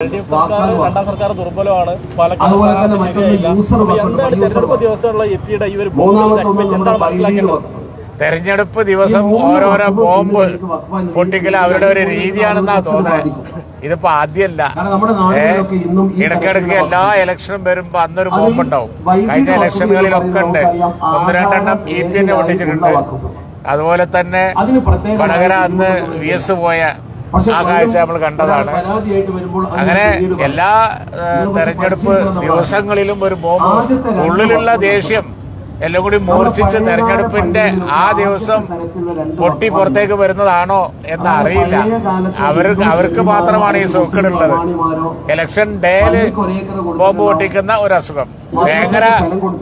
രണ്ടാം സർക്കാർ ദുർബലമാണ്. തെരഞ്ഞെടുപ്പ് വകുപ്പ്. ദിവസമുള്ള എത്തിയുടെ ഈ ഒരു മൂന്നാമത്തെ ഒന്ന് എന്താണ് മനസ്സിലാക്കേണ്ടത്? തെരഞ്ഞെടുപ്പ് ദിവസം ഓരോരോ ബോംബ് പൊട്ടിക്കൽ അവരുടെ ഒരു രീതിയാണെന്നാ തോന്നുന്നത് ഇതിപ്പോ ആദ്യമല്ല ഇടക്കിടക്ക് എല്ലാ ഇലക്ഷനും വരുമ്പോ അന്നൊരു ബോംബ് ഉണ്ടാവും കഴിഞ്ഞ ഇലക്ഷനുകളിലൊക്കെ ഉണ്ട്. ഒന്ന് രണ്ടെണ്ണം ഇ പി എന്നെ പൊട്ടിച്ചിട്ടുണ്ട് അതുപോലെ തന്നെ വടകര അന്ന് വി എസ് പോയ ആ കാഴ്ച നമ്മൾ കണ്ടതാണ്. അങ്ങനെ എല്ലാ തെരഞ്ഞെടുപ്പ് ദിവസങ്ങളിലും ഒരു ബോംബ് ഉള്ളിലുള്ള ദേഷ്യം എല്ലാം കൂടി മൂർച്ഛിച്ച് തെരഞ്ഞെടുപ്പിന്റെ ആ ദിവസം പൊട്ടി പുറത്തേക്ക് വരുന്നതാണോ എന്ന് അറിയില്ല. അവർക്ക് അവർക്ക് മാത്രമാണ് ഈ സൂക്കേടുള്ളത് ഇലക്ഷൻ ഡേയിൽ ബോംബ് പൊട്ടിക്കുന്ന ഒരു അസുഖം ഭയങ്കര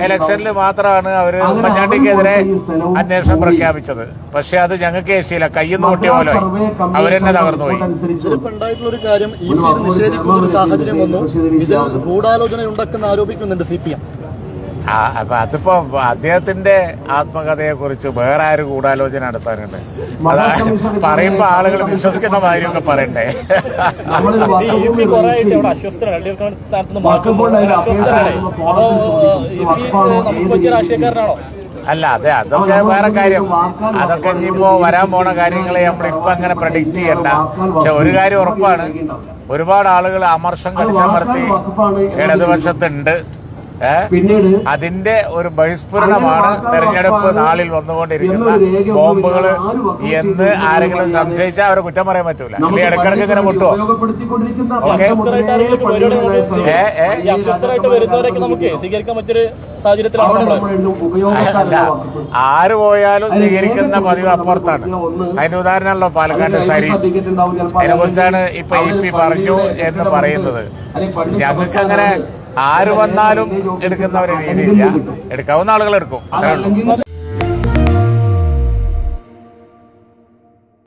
ഇലക്ഷനിൽ മാത്രമാണ് അവർ ഉമ്മൻചാണ്ടിക്കെതിരെ അന്വേഷണം പ്രഖ്യാപിച്ചത്. പക്ഷെ അത് ഞങ്ങൾക്ക് ഏശിയില്ല നിന്ന് പൊട്ടിയ പോലെ അവരെന്നെ തകർന്നുപോയി ഒരു കാര്യം ഈ പേര് നിഷേധിക്കുന്ന ഒരു സാഹചര്യം വന്നു. ഇതിൽ ഗൂഢാലോചന ഉണ്ടെന്ന് ആരോപിക്കുന്നുണ്ട് സി പി എം. അപ്പൊ അതിപ്പോ അദ്ദേഹത്തിന്റെ ആത്മകഥയെ കുറിച്ച് വേറെ ആര് ഗൂഢാലോചന നടത്താനുണ്ട്? അതായത് പറയുമ്പോ ആളുകൾ വിശ്വസിക്കുന്ന കാര്യമൊക്കെ പറയണ്ടേ? രാഷ്ട്രീയക്കാരനാണോ? അല്ല അതെ അതൊക്കെ വേറെ കാര്യം. അതൊക്കെ ഇനിയിപ്പോ വരാൻ പോണ കാര്യങ്ങളെ നമ്മൾ ഇപ്പൊ അങ്ങനെ പ്രഡിക്റ്റ് ചെയ്യണ്ട. പക്ഷെ ഒരു കാര്യം ഉറപ്പാണ്. ഒരുപാട് ആളുകൾ അമർഷം കളിച്ചമർത്തി ഇടതുപക്ഷത്തുണ്ട്. അതിന്റെ ഒരു ബഹിസ്ഫുരണമാണ് തെരഞ്ഞെടുപ്പ് നാളിൽ വന്നുകൊണ്ടിരിക്കുന്ന ബോംബുകൾ എന്ന് ആരെങ്കിലും സംശയിച്ചാൽ അവരെ കുറ്റം പറയാൻ പറ്റൂല. ഇനി ഇടക്കിടക്ക് ഇങ്ങനെ ഉപയോഗപ്പെടുത്തിക്കൊണ്ടിരിക്കുന്ന ഓക്കേ. അല്ല ആര് പോയാലും സ്വീകരിക്കുന്ന പതിവ് അപ്പുറത്താണ്. അതിന്റെ ഉദാഹരണമല്ലോ പാലക്കാട് സരി അതിനെ കുറിച്ചാണ് ഇപ്പൊ ഇ പി പറഞ്ഞു എന്ന് പറയുന്നത്. ഞങ്ങൾക്ക് അങ്ങനെ ആര് വന്നാലും എടുക്കുന്ന ഒരു രീതിയില്ല എടുക്കാവുന്ന ആളുകൾ എടുക്കും.